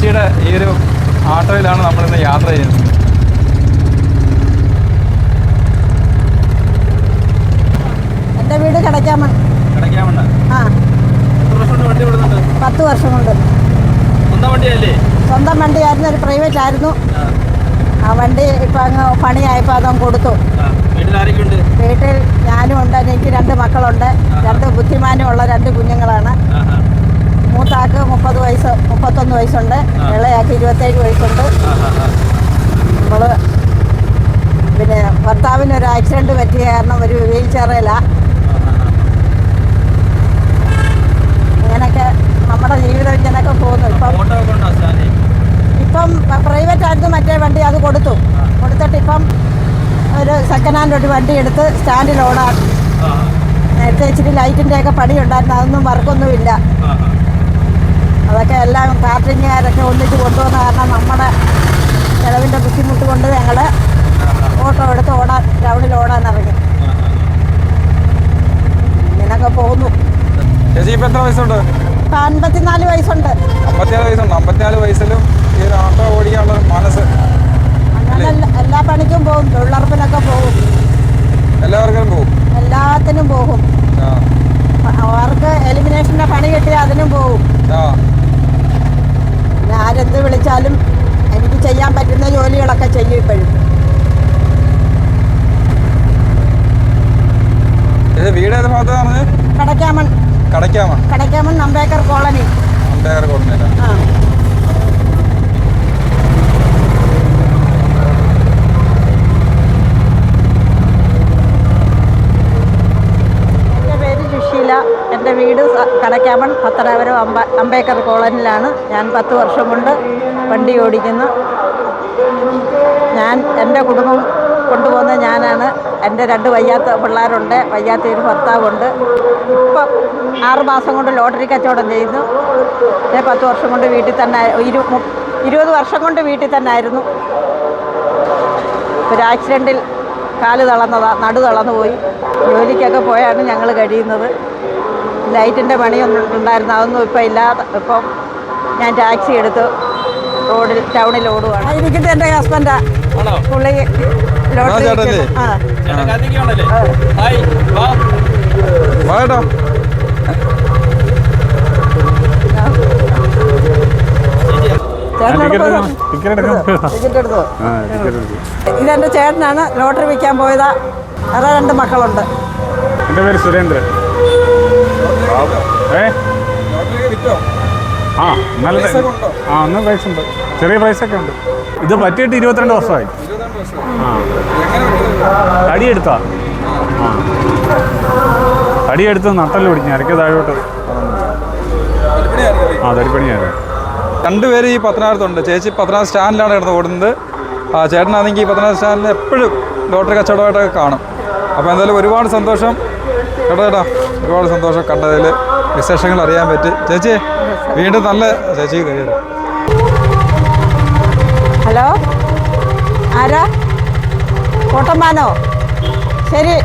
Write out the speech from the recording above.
ചേച്ചിയുടെ ഈ ഒരു ആട്ടോയിലാണ് നമ്മളിന്ന് യാത്ര ചെയ്യുന്നത്. എന്റെ വീട് കിടക്കാമൺ. കിടക്കാമണ്ണ. ആ. പത്ത് വർഷം കൊണ്ട്. സ്വന്തം വണ്ടിയല്ലേ? സ്വന്തം വണ്ടിയായിരുന്നു ഒരു പ്രൈവറ്റ് ആയിരുന്നു. ആ. വണ്ടി ഇപ്പം അങ്ങ് പണിയായപ്പോൾ അതങ്ങ് കൊടുത്തു. വീട്ടിൽ ഞാനും ഉണ്ട് എനിക്ക് രണ്ട് മക്കളുണ്ട്. രണ്ട് ബുദ്ധിമാനമുള്ള രണ്ട് കുഞ്ഞുങ്ങളാണ്. മൂത്താക്ക് മുപ്പത് വയസ്സ് മുപ്പത്തൊന്ന് വയസ്സുണ്ട് ഇളയാക്ക് ഇരുപത്തേഴ് വയസ്സുണ്ട്. നമ്മൾ പിന്നെ ഭർത്താവിന് ഒരു ആക്സിഡന്റ് പറ്റിയ കാരണം ഒരു വീൽ ചെയറില്ല അങ്ങനെയൊക്കെ ഇങ്ങനെയൊക്കെ നമ്മുടെ ജീവിതം ഇങ്ങനെയൊക്കെ പോകുന്നു. ഇപ്പം ഇപ്പം പ്രൈവറ്റ് ആയിരുന്നു മറ്റേ വണ്ടി അത് കൊടുത്തു. കൊടുത്തിട്ട് ഇപ്പം ഒരു സെക്കൻഡ് ഹാൻഡ് ഒരു വണ്ടി എടുത്ത് സ്റ്റാൻഡിൽ ഓടാൻ നേരത്തെ ഇച്ചിരി ലൈറ്റിന്റെ ഒക്കെ പണി ഉണ്ടായിരുന്നു അതൊന്നും വർക്കൊന്നുമില്ല. അതൊക്കെ എല്ലാം കാറ്ററിംഗുകാരൊക്കെ ഒന്നിച്ച് കൊണ്ടുവന്ന കാരണം നമ്മുടെ ചിലവിന്റെ ബുദ്ധിമുട്ട് കൊണ്ട് ഞങ്ങൾ ഓട്ടോ എടുത്ത് ഓടാൻ ഗ്രൗണ്ടിൽ ഓടാൻ ഇറങ്ങി. ഇങ്ങനൊക്കെ പോകുന്നു. ചേച്ചി ഇപ്പം എത്ര വയസ്സുണ്ട്? അൻപത്തിനാല് വയസ്സുണ്ട്. അമ്പത്തിനാല് വയസ്സുണ്ട്. അമ്പത്തിനാല് വയസ്സിലും ഈ ഒരു ഓട്ടോ ഓടിക്കാനുള്ള മനസ്സ് എല്ലാ- പണിക്കും പോകും. തൊഴിലുറപ്പിനൊക്കെ പോകും. എല്ലാവർക്കും പോകും? എല്ലാത്തിനും പോകും. അവർക്ക് എലിമിനേഷന്റെ പണി കിട്ടിയാൽ അതിനും പോകും. ആരെന്ത് വിളിച്ചാലും എനിക്ക് ചെയ്യാൻ പറ്റുന്ന ജോലികളൊക്കെ ചെയ്യും ഇപ്പോഴും. കടക്കാമൺ വീട് ഏത് ഭാഗത്താണ് പറഞ്ഞത്? കടക്കാമൺ. കടക്കാമൺ. നമ്പേക്കർ കോളനി. നമ്പേക്കർ കോളനി ആ എന്റെ പേര് സുശീല എന്റെ വീട് സ- കടക്കാമൺ പത്തനാപുരം അമ്പ അമ്പേക്കർ കോളനിലാണ് ഞാൻ പത്ത് വർഷം കൊണ്ട് വണ്ടി ഓടിക്കുന്നു. ഞാൻ എന്റെ കുടുംബം കൊണ്ടുപോകുന്ന ഞാനാണ്. എന്റെ രണ്ട് വയ്യാത്ത പിള്ളേരുണ്ട്. വയ്യാത്ത ഒരു ഭർത്താവുണ്ട്. ഇപ്പം ആറ് മാസം കൊണ്ട് ലോട്ടറി കച്ചവടം ചെയ്യുന്നു. ഞാൻ പത്ത് വർഷം കൊണ്ട് വീട്ടിൽ തന്നെ ഇരു ഇരുപത് വർഷം കൊണ്ട് വീട്ടിൽ തന്നെ ആയിരുന്നു. ഒരു ആക്സിഡന്റിൽ കാൽ തളർന്നതാണ് നടു തളർന്നു പോയി. ജോലിക്കൊക്കെ പോയാണ് ഞങ്ങൾ കഴിയുന്നത്. ലൈറ്റിന്റെ പണിയൊന്നും ഉണ്ടായിരുന്നു. അതൊന്നും ഇപ്പം ഇല്ലാതെ ഇപ്പം ഞാൻ ടാക്സി എടുത്ത് റോഡിൽ ടൗണിൽ ഓടുവാണ്. ഇരിക്കുന്നത് എന്റെ ഹസ്ബൻഡാ. പുള്ളി ലോട്ടറി. ആ. ഇതെന്റെ ചേട്ടനാണ് ലോട്ടറി വിൽക്കാൻ പോയതാ. വേറെ രണ്ട് മക്കളുണ്ട്. എന്റെ പേര് സുരേന്ദ്രൻ. ഏ? വിറ്റോ ആ നല്ല ആ ഒന്ന് പ്രൈസ് ഉണ്ട് ചെറിയ പ്രൈസ് ഒക്കെ ഉണ്ട്. ഇത് പറ്റിയിട്ട് ഇരുപത്തിരണ്ട് വർഷമായി. ആ? തടിയെടുത്താ ആ. തടിയെടുത്ത് നട്ടൽ പിടിഞ്ഞു അരക്ക് താഴോട്ട്? ആ തടിപ്പണിയായിരുന്നു രണ്ടുപേര് ഈ പത്തനാപുരത്തുണ്ട്. ചേച്ചി പത്തനാപുരം സ്റ്റാൻഡിലാണ് കിടന്ന് ഓടുന്നത്. ആ ചേട്ടനാണെങ്കിൽ ഈ പത്തനാപുരം സ്റ്റാൻഡിൽ എപ്പോഴും ലോട്ടറി കച്ചവടമായിട്ടൊക്കെ കാണും. അപ്പോൾ എന്തായാലും ഒരുപാട് സന്തോഷം. കേട്ടോ ചേട്ടാ. ഒരുപാട് സന്തോഷം കണ്ടതിൽ വിശേഷങ്ങൾ അറിയാൻ പറ്റി. ചേച്ചി വീണ്ടും നല്ല ചേച്ചി കഴിയുന്നു ഹലോ? ആരാ? കോട്ടമ്പാനോ ശരി.